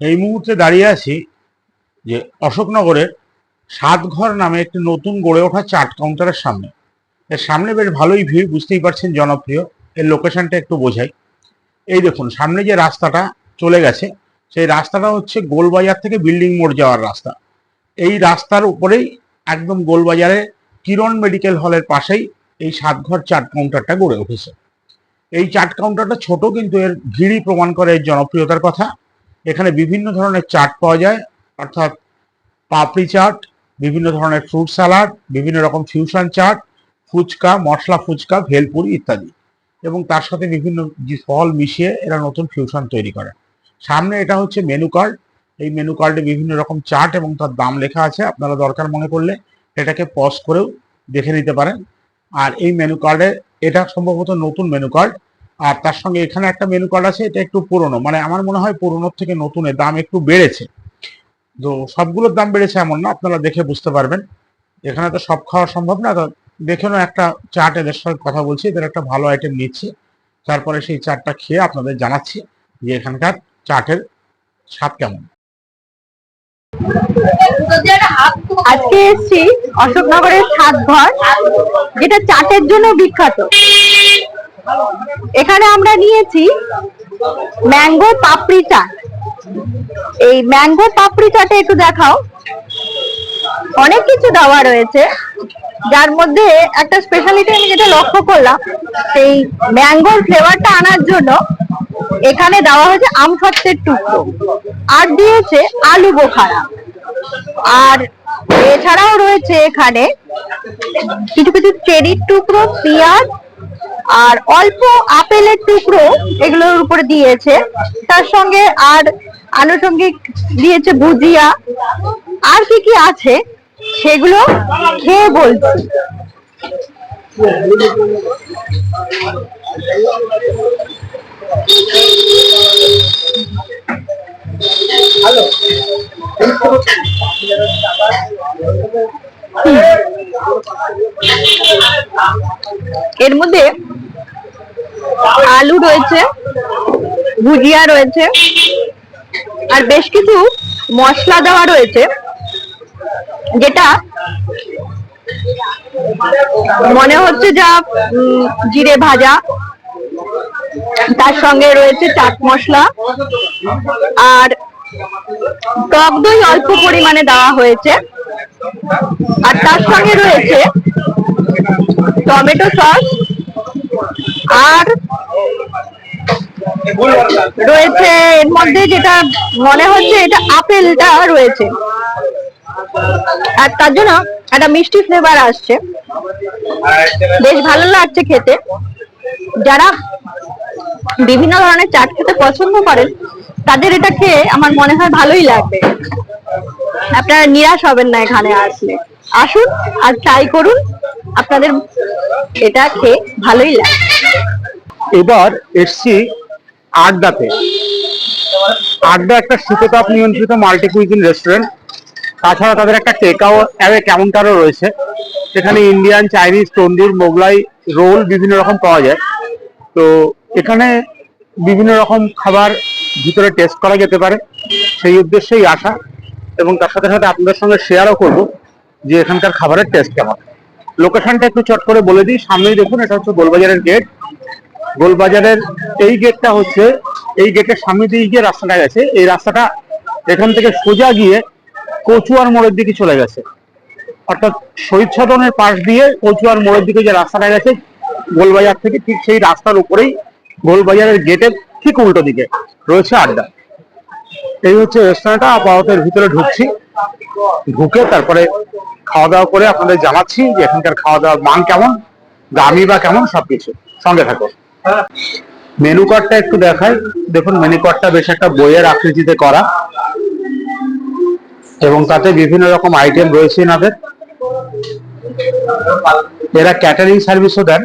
এই মুহূর্তে দাঁড়িয়ে আছি যে অশোকনগরের সাতঘর নামে একটি নতুন গড়ে ওঠা চাট কাউন্টারের সামনে। এর সামনে বেশ ভালোই ভিড় বুঝতেই পারছেন জনপ্রিয়। এর লোকেশনটা একটু বোঝাই। এই দেখুন, সামনে যে রাস্তাটা চলে গেছে, সেই রাস্তাটা হচ্ছে গোলবাজার থেকে বিল্ডিং মোড় যাওয়ার রাস্তা। এই রাস্তার উপরেই একদম গোলবাজারে কিরণ মেডিকেল হলের পাশেই এই সাতঘর চাট কাউন্টারটা গড়ে উঠেছে। এই চাট কাউন্টারটা ছোট, কিন্তু এর ভিড়ই প্রমাণ করে এর জনপ্রিয়তার কথা। এখানে বিভিন্ন ধরনের চাট পাওয়া যায়, অর্থাৎ পাপড়ি চাট, বিভিন্ন ধরনের ফ্রুট স্যালাড, বিভিন্ন রকম ফিউশন চাট, ফুচকা, মশলা ফুচকা, ভেলপুরি ইত্যাদি। এবং তার সাথে বিভিন্ন ফল মিশিয়ে এরা নতুন ফিউশন তৈরি করে। সামনে এটা হচ্ছে মেনু কার্ড। এই মেনু কার্ডে বিভিন্ন রকম চাট এবং তার দাম লেখা আছে, আপনারা দরকার মনে করলে এটাকে পজ করেও দেখে নিতে পারেন। আর এই মেনু কার্ডে এটা সম্ভবত নতুন মেনু কার্ড। আর তার সঙ্গে এখানে একটা মেনু কার্ড আছে, এটা একটু পুরনো। মানে আমার মনে হয় পুরনোর থেকে নতুনের দাম একটু বেড়েছে। তো সবগুলোর দাম বেড়েছে এমন না, আপনারা দেখে বুঝতে পারবেন। এখানে তো সব খাওয়া সম্ভব না, তো দেখে একটা চাট এদের সঙ্গে কথা বলছি, এদের একটা ভালো আইটেম নিচ্ছি। তারপরে সেই চাটটা খেয়ে আপনাদের জানাচ্ছি যে এখানকার চাটের স্বাদ কেমন। আজকে অশোকনগরের সাত ঘর যেটা চাটের জন্য বিখ্যাত। এখানে আমরা নিয়েছি ম্যাঙ্গো পাপড়ি চাট এই ম্যাঙ্গো পাপড়ি চাটে একটু দেখাও। অনেক কিছু দেওয়া রয়েছে। যার মধ্যে একটা স্পেশালিটি আমি যেটা লক্ষ্য করলাম, সেই ম্যাঙ্গোর ফ্লেভারটা আনার জন্য এখানে দেওয়া হয়েছে আম টুকরো। আর দিয়েছে আলু বোখারা। আর এছাড়াও রয়েছে এখানে কিছু কিছু চেরির টুকরো, পেঁয়াজ আর অল্প আপেলের টুকরো এগুলোর উপরে দিয়েছে। তার সঙ্গে আর আনুষঙ্গিক দিয়েছে ভুজিয়া। আর কি কি আছে সেগুলো খেয়ে বলছি। এর মধ্যে আলু রয়েছে, ভুজিয়া রয়েছে, আর বেশ কিছু মশলা দেওয়া রয়েছে, যেটা মনে হচ্ছে যা জিরে ভাজা, তার সঙ্গে রয়েছে চাট মশলা, আর টক দই অল্প পরিমাণে দেওয়া হয়েছে। আর তার সঙ্গে রয়েছে টমেটো সস আর রয়েছে এর মধ্যে যেটা মনে হচ্ছে এটা আপেলটা রয়েছে। আর তার জন্য একটা মিষ্টি ফ্লেভার আসছে। বেশ ভালো লাগছে খেতে। যারা বিভিন্ন ধরনের চাট খেতে পছন্দ করেন, তাদের এটা খেয়ে আমার মনে হয় ভালোই লাগবে। আপনারা নিরাশ হবেন না এখানে আসলে। আসুন আর ট্রাই করুন। আপনাদের এটা খেয়ে ভালোই লাগে এবার এসছি আড্ডাতে। আড্ডা একটা শীততাপ নিয়ন্ত্রিত মাল্টি কুইজিন রেস্টুরেন্ট তাছাড়া তাদের একটা টেক অ্যাওয়ে কাউন্টারও রয়েছে। সেখানে Indian Chinese tandoor Mughlai roll বিভিন্ন রকম পাওয়া যায়। তো এখানে বিভিন্ন রকম খাবার ভিতরে টেস্ট করা যেতে পারে। সেই উদ্দেশ্যেই আসা। এবং তার সাথে সাথে আপনাদের সঙ্গে শেয়ারও করব যে এখানকার খাবারের টেস্ট কেমন। লোকেশনটা একটু চট করে বলে দিই। সামনেই দেখুন, এটা হচ্ছে গোলবাজারের গেট গোলবাজারের এই গেটটা হচ্ছে, এই গেটের সামনে দিয়ে গিয়ে রাস্তাটা গেছে। এই রাস্তাটা এখান থেকে সোজা গিয়ে কচুয়ার মোড়ের দিকে চলে গেছে। অর্থাৎ শহীদ সদনের পাশ দিয়ে কচুয়ার মোড়ের দিকে যে রাস্তাটা গেছে, গোলবাজার থেকে ঠিক সেই রাস্তার উপরেই গোলবাজারের গেটের ঠিক উল্টো দিকে রয়েছে আড্ডা। এই হচ্ছে রেস্টুরেন্টটা আপাতত এর ভিতরে ঢুকছি। ঢুকে তারপরে খাওয়া দাওয়া করে আপনাদের জানাচ্ছি যে এখানকার খাওয়া দাওয়ার মান কেমন, দামি বা কেমন, সবকিছু। সঙ্গে থাকো মেনু কার্ডটা একটু দেখাই। দেখুন মেনু কার্ডটা বেশ একটা বইয়ের আকৃতিতে করা। এবং তাতে বিভিন্ন রকম আইটেম রয়েছে এনাদের। এরা ক্যাটারিং সার্ভিসও দেন।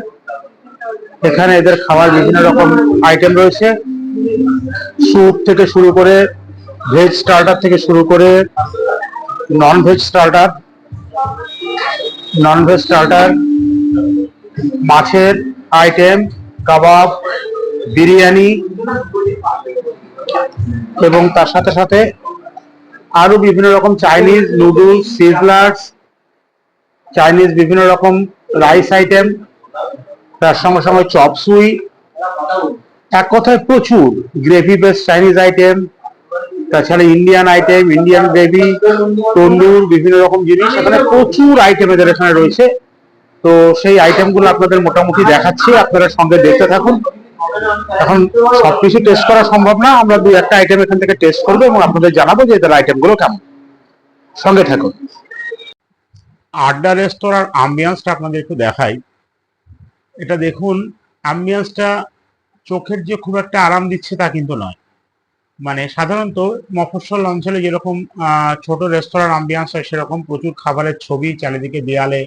এখানে এদের খাওয়ার বিভিন্ন রকম আইটেম রয়েছে। স্যুপ থেকে শুরু করে ভেজ স্টার্টার থেকে শুরু করে non veg starter non veg starter মাছের আইটেম কাবাব, বিরিয়ানি এবং তার সাথে সাথে আরও বিভিন্ন রকম চাইনিজ নুডলস সিজলার্স চাইনিজ বিভিন্ন রকম রাইস আইটেম তার সঙ্গে সঙ্গে চপ সুই এক কথায় প্রচুর গ্রেভি বেস চাইনিজ আইটেম তাছাড়া Indian item Indian gravy tandoor, বিভিন্ন রকম জিনিস। এখানে প্রচুর আইটেম এদের এখানে রয়েছে। তো সেই আইটেমগুলো আপনাদের মোটামুটি দেখাচ্ছি। আপনারা সঙ্গে দেখতে থাকুন। এখন সবকিছু টেস্ট করা সম্ভব না। আমরা দুই একটা আইটেম এখান থেকে টেস্ট করব এবং আপনাদের জানাব যে এদের আইটেমগুলো কেমন। সঙ্গে থাকুন। আড্ডা রেস্তোরাঁর আম্বিয়ান্সটা আপনাদের একটু দেখাই। এটা দেখুন আম্বিয়ান্সটা চোখের যে খুব একটা আরাম দিচ্ছে তা কিন্তু নয়। মানে সাধারণত মফস্বল অঞ্চলে যেরকম ছোট রেস্তোরাঁর আম্বিয়ান্স হয়, সেরকম প্রচুর খাবারের ছবি চারিদিকে দেয়ালে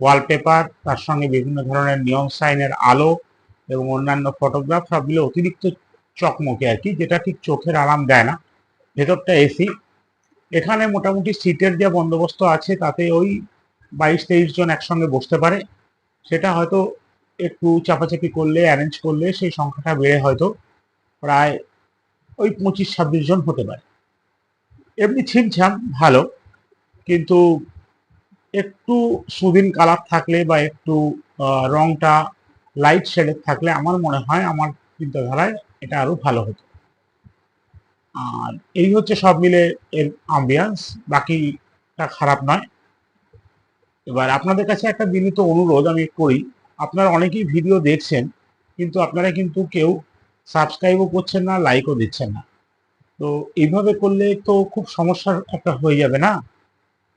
ওয়ালপেপার তার সঙ্গে বিভিন্ন ধরনের নিয়ম সাইনের আলো এবং অন্যান্য ফটোগ্রাফ সবগুলো অতিরিক্ত চকমকে আর কি, যেটা ঠিক চোখের আরাম দেয় না। ভেতরটা এসি এখানে মোটামুটি সিটের যে বন্দোবস্ত আছে, তাতে ওই বাইশ তেইশ জন একসঙ্গে বসতে পারে। সেটা হয়তো একটু চাপাচাপি করলে অ্যারেঞ্জ করলে সেই সংখ্যাটা বেড়ে হয়তো। প্রায় ওই পঁচিশ ছাব্বিশ জন হতে পারে। এমনি ছিমছাম ভালো, কিন্তু একটু সুদিন কালার থাকলে বা একটু রংটা লাইট শেডের থাকলে আমার মনে হয় আমার চিন্তাধারায় এটা আরও ভালো হতো। আর এই হচ্ছে সব মিলে এর আম্বিয়ান্স বাকিটা খারাপ নয়। এবার আপনাদের কাছে একটা বিনীত অনুরোধ আমি করি, আপনারা অনেকেই ভিডিও দেখছেন, কিন্তু আপনারা কিন্তু কেউ সাবস্ক্রাইবও করছেন না লাইকও দিচ্ছেন না। তো এইভাবে করলে তো খুব সমস্যার একটা হয়ে যাবে না?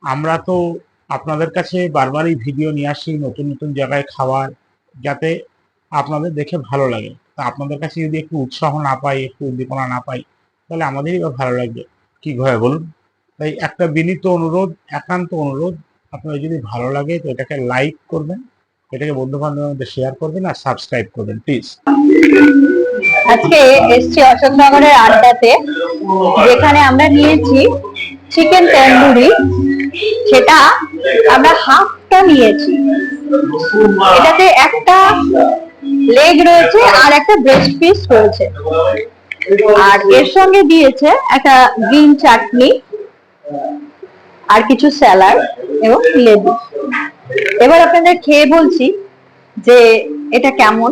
আমরা তো আপনাদের কাছে বারবারই ভিডিও নিয়ে আসি, নতুন নতুন জায়গায় খাওয়ার, যাতে আপনাদের দেখে ভালো লাগে। তা আপনাদের কাছে যদি একটু উৎসাহ না পাই, একটু উদ্দীপনা না পাই, তাহলে আমাদেরই বা ভালো লাগবে। কি হয় বলুন? তাই একটা বিনীত অনুরোধ, একান্ত অনুরোধ আপনার যদি ভালো লাগে তো এটাকে লাইক করবেন, এটাকে বন্ধু বান্ধবের মধ্যে শেয়ার করবেন আর সাবস্ক্রাইব করবেন প্লিজ আজকে এসছি অশোকনগরের আড্ডাতে, যেখানে আমরা নিয়েছি চিকেন তন্দুরি। সেটা আমরা হাফটা নিয়েছি। এটাতে একটা লেগ রয়েছে আর একটা ব্রেস্ট পিস রয়েছে। আর এর সঙ্গে দিয়েছে একটা গ্রিন চাটনি আর কিছু স্যালাড এবং লেবু। এবার আপনাদের খেয়ে বলছি যে এটা কেমন।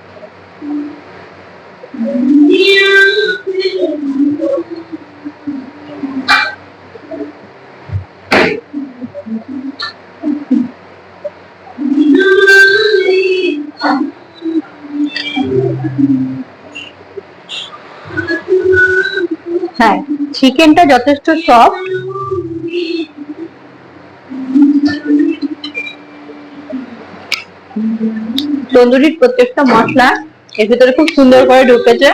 চিকেনটা যথেষ্ট সফট তন্দুরির প্রত্যেকটা মশলা এর ভিতরে খুব সুন্দর করে ঢুকেছে।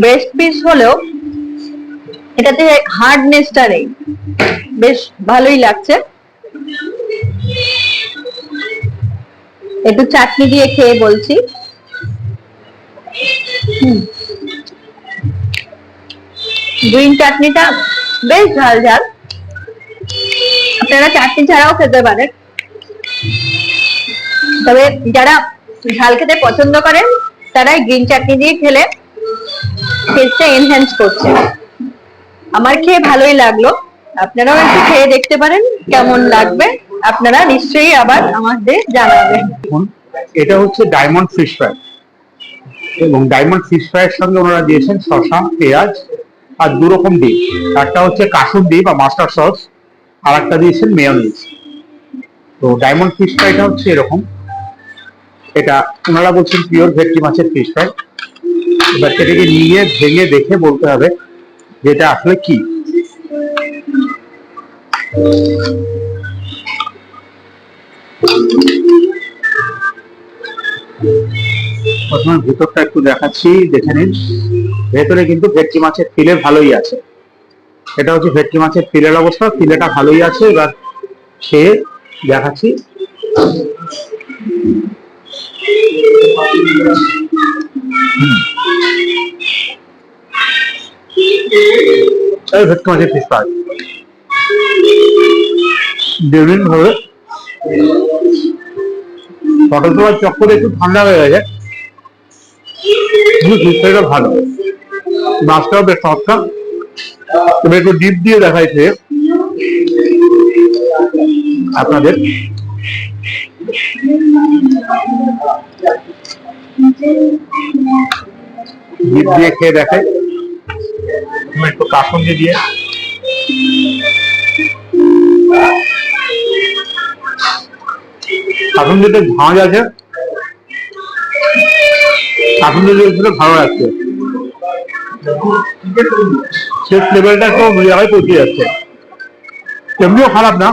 ব্রেস্ট পিস হলেও এটাতে হার্ডনেসটা নেই। বেশ ভালোই লাগছে। একটু চাটনি দিয়ে খেয়ে বলছি। গ্রিন চাটনিটা বেশ ঝাল ঝাল। আপনারা চাটনি ছাড়াও খেতে পারেন। তবে যারা ঝাল খেতে পছন্দ করেন, তারাই গ্রিন চাটনি দিয়ে খেলে টেস্টটা এনহ্যান্স করছে। আমার খেয়ে ভালোই লাগল। আপনারাও একটু খেয়ে দেখতে পারেন কেমন লাগবে। আপনারা নিশ্চয়ই আবার আমাদের জানাবেন। এটা হচ্ছে ডায়মন্ড ফিশ ফ্রাই এবং ডায়মন্ড ফিশ ফ্রাইয়ের সঙ্গে ওনারা দিয়েছেন শসা, পেঁয়াজ আর দু রকম ডিপ একটা হচ্ছে ডিপ বা মাস্টার সস, আর একটা দিয়েছেন মেয়নিজ তো ডায়মন্ড ফিশ ফ্রাইটা হচ্ছে এরকম। এটা ওনারা বলছেন পিওর ভেটকি মাছের ফিশ ফ্রাই এবার সেটাকে নিয়ে ভেঙে দেখে বলতে হবে যে এটা আসলে কি। প্রথমে ভিতরটা একটু দেখাচ্ছি, দেখে নিন। ভেতরে কিন্তু ভেটকি মাছের ফিলে ভালোই আছে। এটা হচ্ছে ভেটকি মাছের ফিলের অবস্থা, ফিলেটা ভালোই আছে। এবার খেয়ে দেখাচ্ছি। ভেটকি মাছের পাই বিভিন্ন ভাবে পটল তোমার চক্করে একটু ঠান্ডা হয়ে গেছে। কিন্তু ভালো। মাছটাও বেশ সস্তা তবে একটু ডিপ দিয়ে দেখাইছে আপনাদের। ডিপ দিয়ে খেয়ে তুমি একটু কাসন্দি দিয়ে। কাসন্দিতে ঝাঁজ আছে। খারাপ না,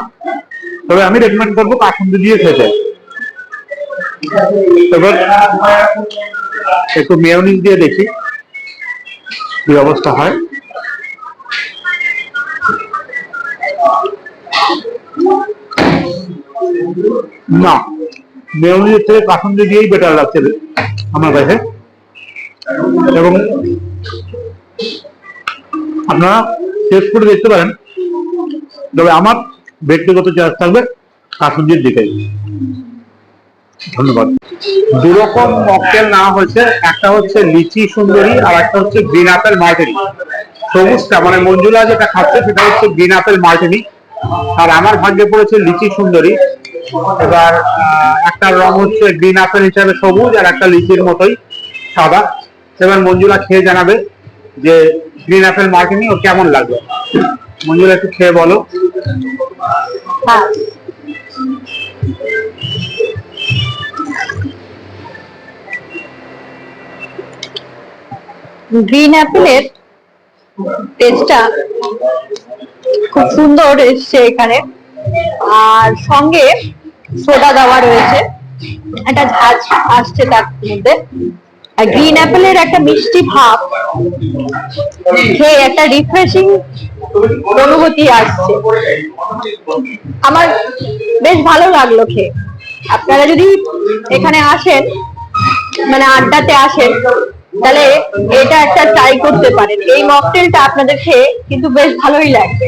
তবে আমি রেকমেন্ড করব দিয়ে খেতে। একটু মেয়নিজ দিয়ে দেখি, কি অবস্থা হয়। না, মেয়নিজের থেকে কাসন্দি দিয়েই বেটার লাগছে আমার কাছে। এবং আপনারা টেস্ট করে দেখতে পারেন। তবে আমার ব্যক্তিগত চয়েস থাকবে কাসুন্দির দিকেই ধন্যবাদ। দু রকম মকটেল না হয়েছে, একটা হচ্ছে লিচি সুন্দরী আর একটা হচ্ছে গ্রিন আপেল মার্টিনি সবুজটা মানে মঞ্জুলা যেটা খাচ্ছে সেটা হচ্ছে গ্রিন আপেল মার্টিনি আর আমার ভাগ্যে পড়েছে লিচি সুন্দরী। এবার একটা রং হচ্ছে গ্রিন আপেল হিসাবে সবুজ আর একটা লিচির মতোই সাদা। এবার মঞ্জুলা খেয়ে জানাবে যে গ্রিন অ্যাপেল মার্টিনি ও কেমন লাগল? মঞ্জুলা, একটু খেয়ে বলো। হ্যাঁ। গ্রিন অ্যাপেলের টেস্টটা খুব সুন্দর এসছে এখানে। আর সঙ্গে সোডা দেওয়া রয়েছে। একটা ঝাঁজ আসছে তার মধ্যে। আর গ্রিন অ্যাপেলের একটা মিষ্টি ভাব। খেয়ে একটা রিফ্রেশিং অনুভূতি আসছে। আমার বেশ ভালো লাগল খেয়ে। আপনারা যদি এখানে আসেন মানে আড্ডাতে আসেন, তাহলে এটা একটা ট্রাই করতে পারেন। এই মকটেলটা আপনাদের খেয়ে কিন্তু বেশ ভালোই লাগবে।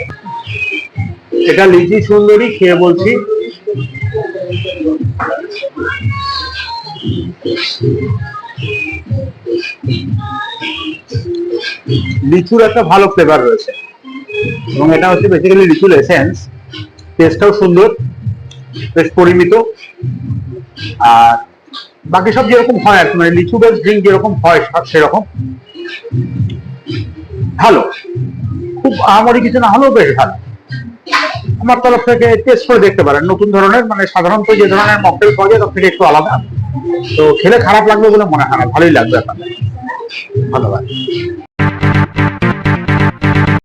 এটা লিচি সুন্দরী খেয়ে বলছি। লিচুর একটা ভালো ফ্লেভার রয়েছে। এবং এটা হচ্ছে বেসিক্যালি লিচুর এসেন্স টেস্টটাও সুন্দর, বেশ পরিমিত। আর বাকি সব যেরকম হয় আর মানে লিচু বেস ড্রিঙ্ক যেরকম হয় সব সেরকম। ভালো। খুব আমারই কিছু না হলেও বেশ ভালো। আমার তরফ থেকে টেস্ট করে দেখতে পারেন। নতুন ধরনের মানে সাধারণত যে ধরনের মকটেল পাওয়া যায়, তার থেকে একটু আলাদা। তো খেলে খারাপ লাগবে বলে মনে হয় না, ভালোই লাগবে আপনাদের। ধন্যবাদ।